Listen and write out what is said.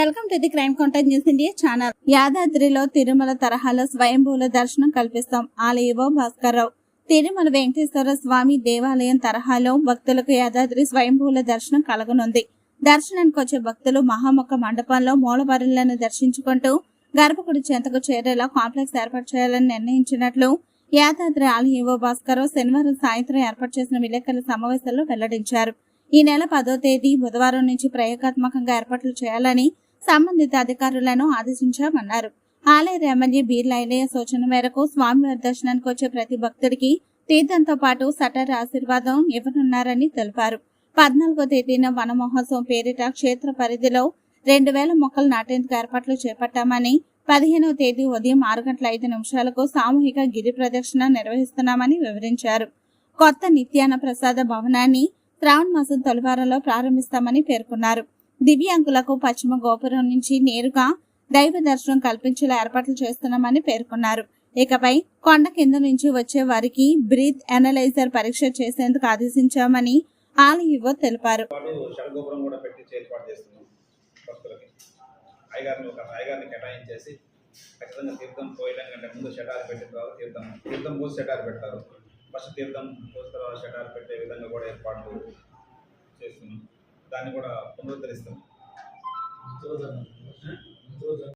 Welcome to the crime contact news India channel. యాదాద్రిలో Tirumala తరహాలో స్వయంభూల దర్శనం కల్పిస్తాం ఆలయవో భాస్కర్రావు. తిరుమల వెంకటేశ్వర స్వామి దేవాలయం తరహాలో భక్తులకు యాదాద్రి స్వయంభూల దర్శనం కలగనుంది. దర్శనానికి వచ్చే భక్తులు మహాముఖ మండపంలో మూలబరులను దర్శించుకుంటూ గర్భకుడి చెంతకు చేరేలా కాంప్లెక్స్ ఏర్పాటు చేయాలని నిర్ణయించినట్లు యాదాద్రి ఆలయవో భాస్కర్రావు శనివారం సాయంత్రం ఏర్పాటు చేసిన విలేకరుల సమావేశంలో వెల్లడించారు. ఈ నెల పదో తేదీ బుధవారం నుంచి ప్రయోగాత్మకంగా ఏర్పాట్లు చేయాలని సంబంధిత అధికారులను ఆదేశించామన్నారు. ఆలయ ఎమ్మెల్యే బీర్లయ్య సూచన మేరకు స్వామివారి దర్శనానికి వచ్చే ప్రతి భక్తుడికి తీర్థంతో పాటు సటర్ ఆశీర్వాదం ఇవ్వనున్నారని తెలిపారు. పద్నాలుగో తేదీన వన మహోత్సవం పేరిట క్షేత్ర పరిధిలో రెండు వేల మొక్కలు నాటేందుకు ఏర్పాట్లు చేపట్టామని పదిహేనవ తేదీ ఉదయం ఆరు గంటల ఐదు నిమిషాలకు సామూహిక గిరి ప్రదక్షిణ నిర్వహిస్తున్నామని వివరించారు. కొత్త నిత్యాన ప్రసాద భవనాన్ని శ్రావణ మాసం తొలివారంలో ప్రారంభిస్తామని పేర్కొన్నారు. దివ్యాంగులకు పశ్చిమ గోపురం నుంచి నేరుగా దైవ దర్శనం కల్పించేలా ఏర్పాట్లు చేస్తున్నామని పేర్కొన్నారు. ఇకపై కొండ కింద నుంచి వచ్చే వారికి బ్రీత్ అనలైజర్ పరీక్ష చేసేందుకు ఆదేశించామని ఆలయవో తెలిపారు. అయ్యగారిని ఒక అయ్యగారిని కేటాయించేసి ఖచ్చితంగా తీర్థం పోయడం కంటే ముందు షటార్ పెట్టిన తర్వాత తీర్థం తీర్థం పోసి షటార్ పెడతారు. ఫస్ట్ తీర్థం పోసిన తర్వాత షటార్ పెట్టే విధంగా కూడా ఏర్పాట్లు చేస్తున్నాం. దాన్ని కూడా పునరుద్ధరిస్తాం.